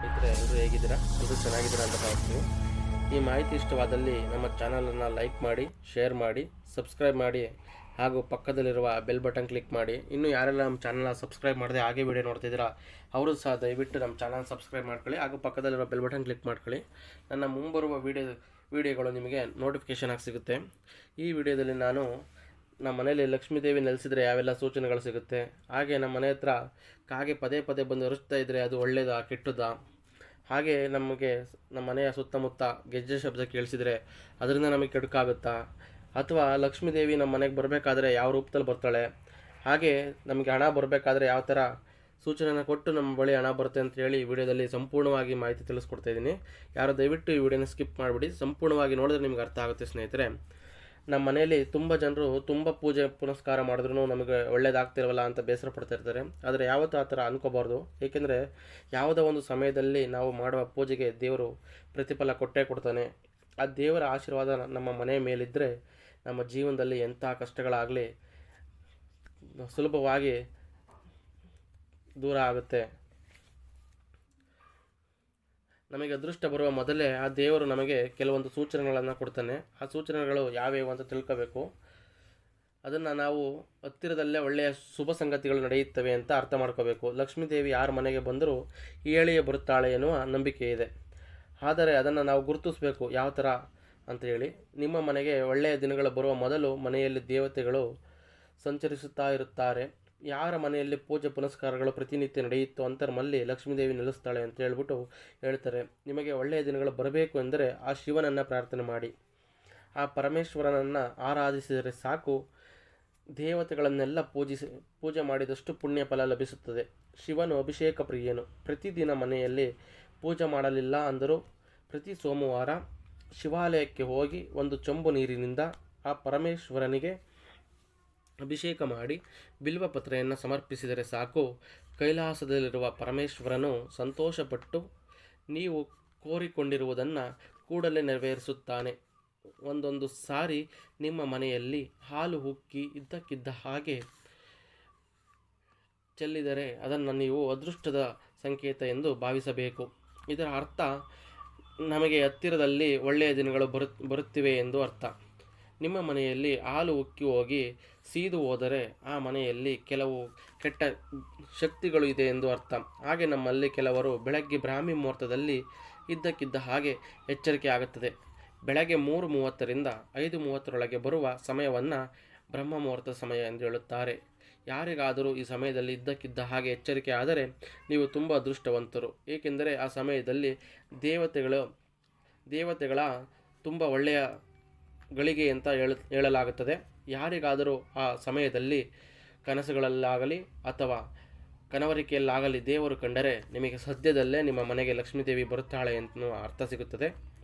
ಸ್ನೇಹಿತರೆ, ಎಲ್ಲರೂ ಹೇಗಿದ್ದೀರಾ? ಎಲ್ಲರೂ ಚೆನ್ನಾಗಿದ್ದೀರಾ ಅಂತ ಭಾವಿಸ್ತೀನಿ. ಈ ಮಾಹಿತಿ ಇಷ್ಟವಾದಲ್ಲಿ ನಮ್ಮ ಚಾನಲನ್ನು ಲೈಕ್ ಮಾಡಿ, ಶೇರ್ ಮಾಡಿ, ಸಬ್ಸ್ಕ್ರೈಬ್ ಮಾಡಿ, ಹಾಗೂ ಪಕ್ಕದಲ್ಲಿರುವ ಬೆಲ್ ಬಟನ್ ಕ್ಲಿಕ್ ಮಾಡಿ. ಇನ್ನು ಯಾರೆಲ್ಲ ನಮ್ಮ ಚಾನಲ್ನ ಸಬ್ಸ್ಕ್ರೈಬ್ ಮಾಡದೆ ಹಾಗೆ ವಿಡಿಯೋ ನೋಡ್ತಿದ್ದೀರಾ, ಅವರು ಸಹ ದಯವಿಟ್ಟು ನಮ್ಮ ಚಾನಲ್ ಸಬ್ಸ್ಕ್ರೈಬ್ ಮಾಡ್ಕೊಳ್ಳಿ, ಹಾಗೂ ಪಕ್ಕದಲ್ಲಿರುವ ಬೆಲ್ ಬಟನ್ ಕ್ಲಿಕ್ ಮಾಡ್ಕೊಳ್ಳಿ. ನನ್ನ ಮುಂಬರುವ ವಿಡಿಯೋ, ವಿಡಿಯೋಗಳು ನಿಮಗೆ ನೋಟಿಫಿಕೇಷನ್ ಆಗಿ ಸಿಗುತ್ತೆ. ಈ ವಿಡಿಯೋದಲ್ಲಿ ನಾನು ನಮ್ಮ ಮನೇಲಿ ಲಕ್ಷ್ಮೀದೇವಿ ನೆಲೆಸಿದ್ರೆ ಯಾವೆಲ್ಲ ಸೂಚನೆಗಳು ಸಿಗುತ್ತೆ? ಹಾಗೆ ನಮ್ಮ ಮನೆ ಹತ್ರ ಕಾಗೆ ಪದೇ ಪದೇ ಬಂದು ಅರಿಸ್ತಾ ಇದ್ದರೆ ಅದು ಒಳ್ಳೇದಾ, ಕೆಟ್ಟದಾ? ಹಾಗೆ ನಮಗೆ ನಮ್ಮ ಮನೆಯ ಸುತ್ತಮುತ್ತ ಗೆಜ್ಜೆ ಶಬ್ದ ಕೇಳಿಸಿದರೆ ಅದರಿಂದ ನಮಗೆ ಕೆಡುಕಾಗುತ್ತಾ? ಅಥವಾ ಲಕ್ಷ್ಮೀದೇವಿ ನಮ್ಮ ಮನೆಗೆ ಬರಬೇಕಾದ್ರೆ ಯಾವ ರೂಪದಲ್ಲಿ ಬರ್ತಾಳೆ? ಹಾಗೆ ನಮಗೆ ಹಣ ಬರಬೇಕಾದ್ರೆ ಯಾವ ಥರ ಸೂಚನೆಯನ್ನು ಕೊಟ್ಟು ನಮ್ಮ ಬಳಿ ಹಣ ಬರುತ್ತೆ ಅಂತ ಹೇಳಿ ವಿಡಿಯೋದಲ್ಲಿ ಸಂಪೂರ್ಣವಾಗಿ ಮಾಹಿತಿ ತಿಳಿಸ್ಕೊಡ್ತಾ ಇದ್ದೀನಿ. ಯಾರು ದಯವಿಟ್ಟು ಈ ವಿಡಿಯೋನ ಸ್ಕಿಪ್ ಮಾಡಿಬಿಡಿ. ಸಂಪೂರ್ಣವಾಗಿ ನೋಡಿದ್ರೆ ನಿಮ್ಗೆ ಅರ್ಥ ಆಗುತ್ತೆ ಸ್ನೇಹಿತರೆ. ನಮ್ಮ ಮನೆಯಲ್ಲಿ ತುಂಬ ಜನರು ತುಂಬ ಪೂಜೆ ಪುನಸ್ಕಾರ ಮಾಡಿದ್ರು ನಮಗೆ ಒಳ್ಳೇದಾಗ್ತಿರವಲ್ಲ ಅಂತ ಬೇಸರ ಪಡ್ತಿರ್ತಾರೆ ಆದರೆ ಯಾವತ್ತೂ ಆ ಥರ ಅನ್ಕೋಬಾರ್ದು. ಏಕೆಂದರೆ ಯಾವುದೋ ಒಂದು ಸಮಯದಲ್ಲಿ ನಾವು ಮಾಡುವ ಪೂಜೆಗೆ ದೇವರು ಪ್ರತಿಫಲ ಕೊಟ್ಟೇ ಕೊಡ್ತಾನೆ. ಆ ದೇವರ ಆಶೀರ್ವಾದ ನಮ್ಮ ಮನೆ ಮೇಲಿದ್ದರೆ ನಮ್ಮ ಜೀವನದಲ್ಲಿ ಎಂಥ ಕಷ್ಟಗಳಾಗಲಿ ಸುಲಭವಾಗಿ ದೂರ ಆಗುತ್ತೆ. ನಮಗೆ ಅದೃಷ್ಟ ಬರುವ ಮೊದಲೇ ಆ ದೇವರು ನಮಗೆ ಕೆಲವೊಂದು ಸೂಚನೆಗಳನ್ನು ಕೊಡ್ತಾನೆ. ಆ ಸೂಚನೆಗಳು ಯಾವ್ಯಾವು ಅಂತ ತಿಳ್ಕೋಬೇಕು. ಅದನ್ನು ನಾವು ಹತ್ತಿರದಲ್ಲೇ ಒಳ್ಳೆಯ ಶುಭ ಸಂಗತಿಗಳು ನಡೆಯುತ್ತವೆ ಅಂತ ಅರ್ಥ ಮಾಡ್ಕೋಬೇಕು. ಲಕ್ಷ್ಮೀದೇವಿ ಯಾರ ಮನೆಗೆ ಬಂದರೂ ಏಳಿಯೇ ಬರುತ್ತಾಳೆ ಎನ್ನುವ ನಂಬಿಕೆ ಇದೆ. ಆದರೆ ಅದನ್ನು ನಾವು ಗುರುತಿಸಬೇಕು. ಯಾವ ಥರ ಅಂತ ಹೇಳಿ. ನಿಮ್ಮ ಮನೆಗೆ ಒಳ್ಳೆಯ ದಿನಗಳು ಬರುವ ಮೊದಲು ಮನೆಯಲ್ಲಿ ದೇವತೆಗಳು ಸಂಚರಿಸುತ್ತಾ ಇರುತ್ತಾರೆ. ಯಾರ ಮನೆಯಲ್ಲಿ ಪೂಜೆ ಪುನಸ್ಕಾರಗಳು ಪ್ರತಿನಿತ್ಯ ನಡೆಯುತ್ತೋ ಅಂತರ್ಮಲ್ಲಿ ಲಕ್ಷ್ಮೀದೇವಿ ನೆಲೆಸ್ತಾಳೆ ಅಂತ ಹೇಳ್ಬಿಟ್ಟು ಹೇಳ್ತಾರೆ. ನಿಮಗೆ ಒಳ್ಳೆಯ ದಿನಗಳು ಬರಬೇಕು ಎಂದರೆ ಆ ಶಿವನನ್ನು ಪ್ರಾರ್ಥನೆ ಮಾಡಿ. ಆ ಪರಮೇಶ್ವರನನ್ನು ಆರಾಧಿಸಿದರೆ ಸಾಕು. ದೇವತೆಗಳನ್ನೆಲ್ಲ ಪೂಜಿಸಿ, ಪೂಜೆ ಮಾಡಿದಷ್ಟು ಪುಣ್ಯ ಫಲ ಲಭಿಸುತ್ತದೆ. ಶಿವನು ಅಭಿಷೇಕ ಪ್ರಿಯನು. ಪ್ರತಿದಿನ ಮನೆಯಲ್ಲಿ ಪೂಜೆ ಮಾಡಲಿಲ್ಲ ಅಂದರೂ ಪ್ರತಿ ಸೋಮವಾರ ಶಿವಾಲಯಕ್ಕೆ ಹೋಗಿ ಒಂದು ಚೊಂಬು ನೀರಿನಿಂದ ಆ ಪರಮೇಶ್ವರನಿಗೆ ಅಭಿಷೇಕ ಮಾಡಿ ಬಿಲ್ವ ಪತ್ರೆಯನ್ನು ಸಮರ್ಪಿಸಿದರೆ ಸಾಕು. ಕೈಲಾಸದಲ್ಲಿರುವ ಪರಮೇಶ್ವರನು ಸಂತೋಷಪಟ್ಟು ನೀವು ಕೋರಿಕೊಂಡಿರುವುದನ್ನು ಕೂಡಲೇ ನೆರವೇರಿಸುತ್ತಾನೆ. ಒಂದೊಂದು ಸಾರಿ ನಿಮ್ಮ ಮನೆಯಲ್ಲಿ ಹಾಲು ಉಕ್ಕಿ ಇದ್ದಕ್ಕಿದ್ದ ಹಾಗೆ ಚೆಲ್ಲಿದರೆ ಅದನ್ನು ನೀವು ಅದೃಷ್ಟದ ಸಂಕೇತ ಎಂದು ಭಾವಿಸಬೇಕು. ಇದರ ಅರ್ಥ, ನಮಗೆ ಹತ್ತಿರದಲ್ಲಿ ಒಳ್ಳೆಯ ದಿನಗಳು ಬರು, ಬರುತ್ತಿವೆ ಎಂದು ಅರ್ಥ. ನಿಮ್ಮ ಮನೆಯಲ್ಲಿ ಹಾಲು ಉಕ್ಕಿ ಹೋಗಿ ಸೀದು ಹೋದರೆ ಆ ಮನೆಯಲ್ಲಿ ಕೆಲವು ಕೆಟ್ಟ ಶಕ್ತಿಗಳು ಇದೆ ಎಂದು ಅರ್ಥ. ಹಾಗೆ ನಮ್ಮಲ್ಲಿ ಕೆಲವರು ಬೆಳಗ್ಗೆ ಬ್ರಾಹ್ಮಿ ಮುಹೂರ್ತದಲ್ಲಿ ಇದ್ದಕ್ಕಿದ್ದ ಹಾಗೆ ಎಚ್ಚರಿಕೆ ಆಗುತ್ತದೆ. ಬೆಳಗ್ಗೆ ಮೂರು ಮೂವತ್ತರಿಂದ ಐದು ಮೂವತ್ತರೊಳಗೆ ಬರುವ ಸಮಯವನ್ನು ಬ್ರಹ್ಮ ಮುಹೂರ್ತ ಸಮಯ ಎಂದು ಹೇಳುತ್ತಾರೆ. ಯಾರಿಗಾದರೂ ಈ ಸಮಯದಲ್ಲಿ ಇದ್ದಕ್ಕಿದ್ದ ಹಾಗೆ ಎಚ್ಚರಿಕೆ ಆದರೆ ನೀವು ತುಂಬ ಅದೃಷ್ಟವಂತರು. ಏಕೆಂದರೆ ಆ ಸಮಯದಲ್ಲಿ ದೇವತೆಗಳು, ದೇವತೆಗಳ ತುಂಬ ಒಳ್ಳೆಯ ಗಳಿಗೆ ಅಂತ ಹೇಳ, ಹೇಳಲಾಗುತ್ತದೆ. ಯಾರಿಗಾದರೂ ಆ ಸಮಯದಲ್ಲಿ ಕನಸುಗಳಲ್ಲಾಗಲಿ ಅಥವಾ ಕನವರಿಕೆಯಲ್ಲಾಗಲಿ ದೇವರು ಕಂಡರೆ ನಿಮಗೆ ಸದ್ಯದಲ್ಲೇ ನಿಮ್ಮ ಮನೆಗೆ ಲಕ್ಷ್ಮೀದೇವಿ ಬರುತ್ತಾಳೆ ಎನ್ನುವ ಅರ್ಥ ಸಿಗುತ್ತದೆ.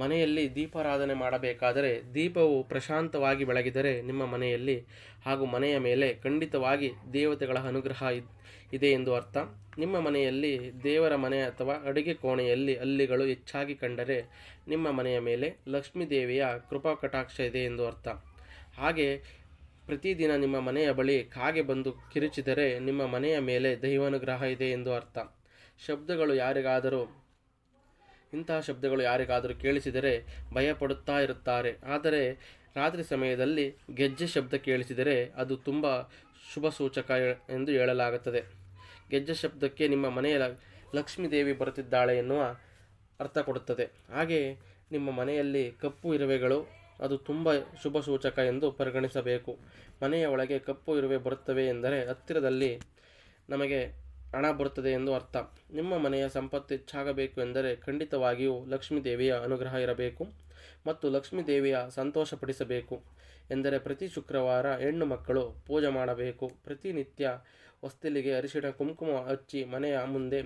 ಮನೆಯಲ್ಲಿ ದೀಪಾರಾಧನೆ ಮಾಡಬೇಕಾದರೆ ದೀಪವು ಪ್ರಶಾಂತವಾಗಿ ಬೆಳಗಿದರೆ ನಿಮ್ಮ ಮನೆಯಲ್ಲಿ ಹಾಗೂ ಮನೆಯ ಮೇಲೆ ಖಂಡಿತವಾಗಿ ದೇವತೆಗಳ ಅನುಗ್ರಹ ಇದ್- ಎಂದು ಅರ್ಥ. ನಿಮ್ಮ ಮನೆಯಲ್ಲಿ ದೇವರ ಮನೆ ಅಥವಾ ಅಡುಗೆ ಕೋಣೆಯಲ್ಲಿ ಅಲ್ಲಿಗಳು ಹೆಚ್ಚಾಗಿ ಕಂಡರೆ ನಿಮ್ಮ ಮನೆಯ ಮೇಲೆ ಲಕ್ಷ್ಮೀ ದೇವಿಯ ಕೃಪಾ ಕಟಾಕ್ಷ ಇದೆ ಎಂದು ಅರ್ಥ. ಹಾಗೆ ಪ್ರತಿದಿನ ನಿಮ್ಮ ಮನೆಯ ಬಳಿ ಕಾಗೆ ಬಂದು ಕಿರುಚಿದರೆ ನಿಮ್ಮ ಮನೆಯ ಮೇಲೆ ದೈವಾನುಗ್ರಹ ಇದೆ ಎಂದು ಅರ್ಥ. ಶಬ್ದಗಳು ಯಾರಿಗಾದರೂ ಇಂತಹ ಶಬ್ದಗಳು ಯಾರಿಗಾದರೂ ಕೇಳಿಸಿದರೆ ಭಯಪಡುತ್ತಾ ಇರುತ್ತಾರೆ. ಆದರೆ ರಾತ್ರಿ ಸಮಯದಲ್ಲಿ ಗೆಜ್ಜೆ ಶಬ್ದ ಕೇಳಿಸಿದರೆ ಅದು ತುಂಬ ಶುಭ ಸೂಚಕ ಎಂದು ಹೇಳಲಾಗುತ್ತದೆ. ಗೆಜ್ಜೆ ಶಬ್ದಕ್ಕೆ ನಿಮ್ಮ ಮನೆಯ ಲಕ್ಷ್ಮೀ ದೇವಿ ಬರುತ್ತಿದ್ದಾಳೆ ಎನ್ನುವ ಅರ್ಥ ಕೊಡುತ್ತದೆ. ಹಾಗೆ ನಿಮ್ಮ ಮನೆಯಲ್ಲಿ ಕಪ್ಪು ಇರುವೆಗಳು ಅದು ತುಂಬ ಶುಭ ಸೂಚಕ ಎಂದು ಪರಿಗಣಿಸಬೇಕು. ಮನೆಯ ಒಳಗೆ ಕಪ್ಪು ಇರುವೆ ಬರುತ್ತವೆ ಎಂದರೆ ಹತ್ತಿರದಲ್ಲಿ ನಮಗೆ ಹಣ ಬರುತ್ತದೆ ಎಂದು ಅರ್ಥ. ನಿಮ್ಮ ಮನೆಯ ಸಂಪತ್ತು ಹೆಚ್ಚಾಗಬೇಕು ಎಂದರೆ ಖಂಡಿತವಾಗಿಯೂ ಲಕ್ಷ್ಮೀ ದೇವಿಯ ಅನುಗ್ರಹ ಇರಬೇಕು ಮತ್ತು ಲಕ್ಷ್ಮೀ ದೇವಿಯ ಸಂತೋಷಪಡಿಸಬೇಕು ಎಂದರೆ ಪ್ರತಿ ಶುಕ್ರವಾರ ಹೆಣ್ಣು ಮಕ್ಕಳು ಪೂಜೆ ಮಾಡಬೇಕು. ಪ್ರತಿನಿತ್ಯ ಹೊಸ್ತಿಲಿಗೆ ಅರಿಶಿಣ, ಕುಂಕುಮ ಹಚ್ಚಿ ಮನೆಯ ಮುಂದೆ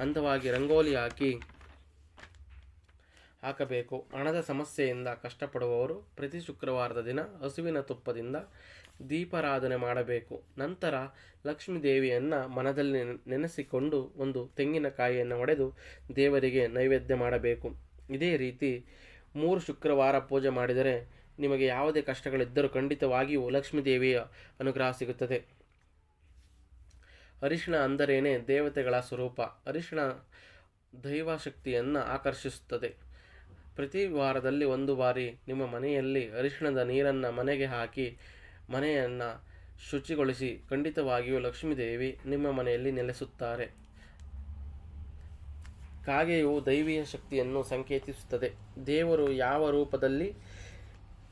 ಅಂದವಾಗಿ ರಂಗೋಲಿ ಹಾಕಿ ಹಾಕಬೇಕು. ಹಣದ ಸಮಸ್ಯೆಯಿಂದ ಕಷ್ಟಪಡುವವರು ಪ್ರತಿ ಶುಕ್ರವಾರದ ದಿನ ಹಸುವಿನ ತುಪ್ಪದಿಂದ ದೀಪಾರಾಧನೆ ಮಾಡಬೇಕು. ನಂತರ ಲಕ್ಷ್ಮೀ ದೇವಿಯನ್ನು ಮನದಲ್ಲಿ ನೆನೆ- ನೆನೆಸಿಕೊಂಡು ಒಂದು ತೆಂಗಿನಕಾಯಿಯನ್ನು ಒಡೆದು ದೇವರಿಗೆ ನೈವೇದ್ಯ ಮಾಡಬೇಕು. ಇದೇ ರೀತಿ ಮೂರು ಶುಕ್ರವಾರ ಪೂಜೆ ಮಾಡಿದರೆ ನಿಮಗೆ ಯಾವುದೇ ಕಷ್ಟಗಳಿದ್ದರೂ ಖಂಡಿತವಾಗಿಯೂ ಲಕ್ಷ್ಮೀ ದೇವಿಯ ಅನುಗ್ರಹ ಸಿಗುತ್ತದೆ. ಅರಿಶಿಣ ಅಂದರೇನೆ ದೇವತೆಗಳ ಸ್ವರೂಪ. ಅರಿಶಿಣ ದೈವಶಕ್ತಿಯನ್ನು ಆಕರ್ಷಿಸುತ್ತದೆ. ಪ್ರತಿ ವಾರದಲ್ಲಿ ಒಂದು ಬಾರಿ ನಿಮ್ಮ ಮನೆಯಲ್ಲಿ ಅರಿಶಿಣದ ನೀರನ್ನು ಮನೆಗೆ ಹಾಕಿ ಮನೆಯನ್ನು ಶುಚಿಗೊಳಿಸಿ ಖಂಡಿತವಾಗಿಯೂ ಲಕ್ಷ್ಮೀದೇವಿ ನಿಮ್ಮ ಮನೆಯಲ್ಲಿ ನೆಲೆಸುತ್ತಾರೆ. ಕಾಗೆಯು ದೈವೀಯ ಶಕ್ತಿಯನ್ನು ಸಂಕೇತಿಸುತ್ತದೆ. ದೇವರು ಯಾವ ರೂಪದಲ್ಲಿ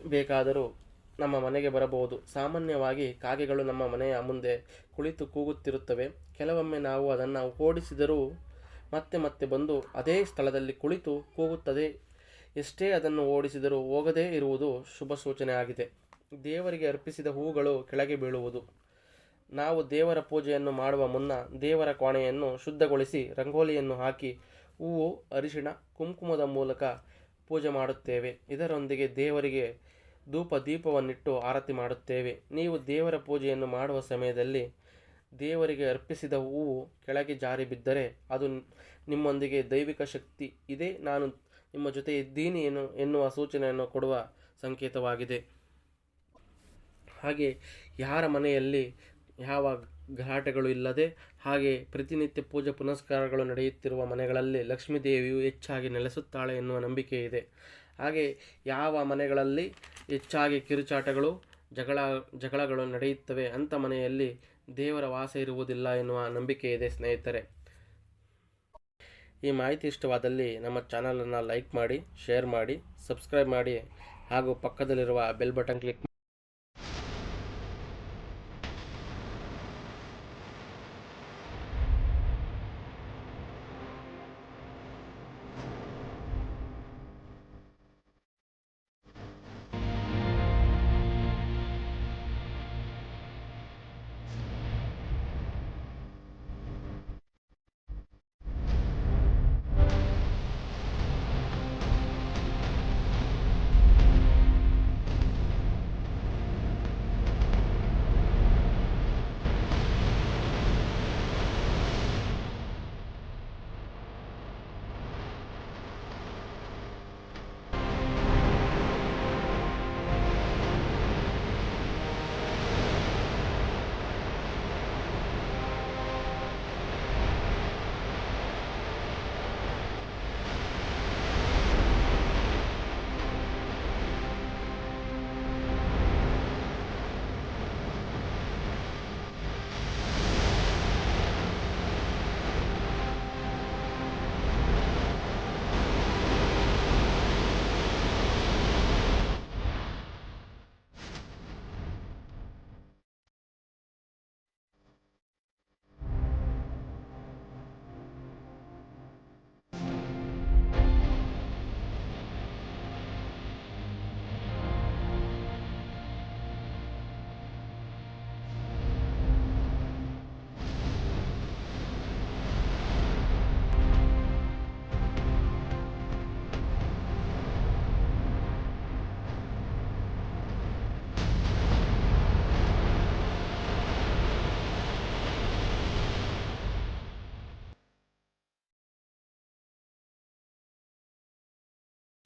ಬೇಕಾದರೂ ನಮ್ಮ ಮನೆಗೆ ಬರಬಹುದು. ಸಾಮಾನ್ಯವಾಗಿ ಕಾಗೆಗಳು ನಮ್ಮ ಮನೆಯ ಮುಂದೆ ಕುಳಿತು ಕೂಗುತ್ತಿರುತ್ತವೆ. ಕೆಲವೊಮ್ಮೆ ನಾವು ಅದನ್ನು ಓಡಿಸಿದರೂ ಮತ್ತೆ ಮತ್ತೆ ಬಂದು ಅದೇ ಸ್ಥಳದಲ್ಲಿ ಕುಳಿತು ಕೂಗುತ್ತದೆ. ಎಷ್ಟೇ ಅದನ್ನು ಓಡಿಸಿದರೂ ಹೋಗದೇ ಇರುವುದು ಶುಭ ಸೂಚನೆ ಆಗಿದೆ ದೇವರಿಗೆ ಅರ್ಪಿಸಿದ ಹೂಗಳು ಕೆಳಗೆ ಬೀಳುವುದು. ನಾವು ದೇವರ ಪೂಜೆಯನ್ನು ಮಾಡುವ ಮುನ್ನ ದೇವರ ಕೋಣೆಯನ್ನು ಶುದ್ಧಗೊಳಿಸಿ ರಂಗೋಲಿಯನ್ನು ಹಾಕಿ ಹೂವು, ಅರಿಶಿಣ, ಕುಂಕುಮದ ಮೂಲಕ ಪೂಜೆ ಮಾಡುತ್ತೇವೆ. ಇದರೊಂದಿಗೆ ದೇವರಿಗೆ ಧೂಪ ದೀಪವನ್ನಿಟ್ಟು ಆರತಿ ಮಾಡುತ್ತೇವೆ. ನೀವು ದೇವರ ಪೂಜೆಯನ್ನು ಮಾಡುವ ಸಮಯದಲ್ಲಿ ದೇವರಿಗೆ ಅರ್ಪಿಸಿದ ಹೂವು ಕೆಳಗೆ ಜಾರಿ ಬಿದ್ದರೆ ಅದು ನಿಮ್ಮೊಂದಿಗೆ ದೈವಿಕ ಶಕ್ತಿ ಇದೆ. ನಾನು ನಿಮ್ಮ ಜೊತೆ ಇದ್ದೀನಿ ಎನ್ನು, ಎನ್ನುವ ಸೂಚನೆಯನ್ನು ಕೊಡುವ ಸಂಕೇತವಾಗಿದೆ. ಹಾಗೆ ಯಾರ ಮನೆಯಲ್ಲಿ ಯಾವ ಗಲಾಟೆಗಳು ಇಲ್ಲದೆ ಹಾಗೆ ಪ್ರತಿನಿತ್ಯ ಪೂಜೆ ಪುನಸ್ಕಾರಗಳು ನಡೆಯುತ್ತಿರುವ ಮನೆಗಳಲ್ಲಿ ಲಕ್ಷ್ಮೀ ದೇವಿಯು ಹೆಚ್ಚಾಗಿ ನೆಲೆಸುತ್ತಾಳೆ ಎನ್ನುವ ನಂಬಿಕೆ ಇದೆ. ಹಾಗೆ ಯಾವ ಮನೆಗಳಲ್ಲಿ ಹೆಚ್ಚಾಗಿ ಕಿರುಚಾಟಗಳು, ಜಗಳ, ಜಗಳಗಳು ನಡೆಯುತ್ತವೆ ಅಂಥ ಮನೆಯಲ್ಲಿ ದೇವರ ವಾಸ ಇರುವುದಿಲ್ಲ ಎನ್ನುವ ನಂಬಿಕೆ ಇದೆ ಸ್ನೇಹಿತರೆ. ಈ ಮಾಹಿತಿ ಇಷ್ಟವಾದಲ್ಲಿ ನಮ್ಮ ಚಾನಲನ್ನು ಲೈಕ್ ಮಾಡಿ, ಶೇರ್ ಮಾಡಿ, ಸಬ್ಸ್ಕ್ರೈಬ್ ಮಾಡಿ ಹಾಗೂ ಪಕ್ಕದಲ್ಲಿರುವ ಬೆಲ್ ಬಟನ್ ಕ್ಲಿಕ್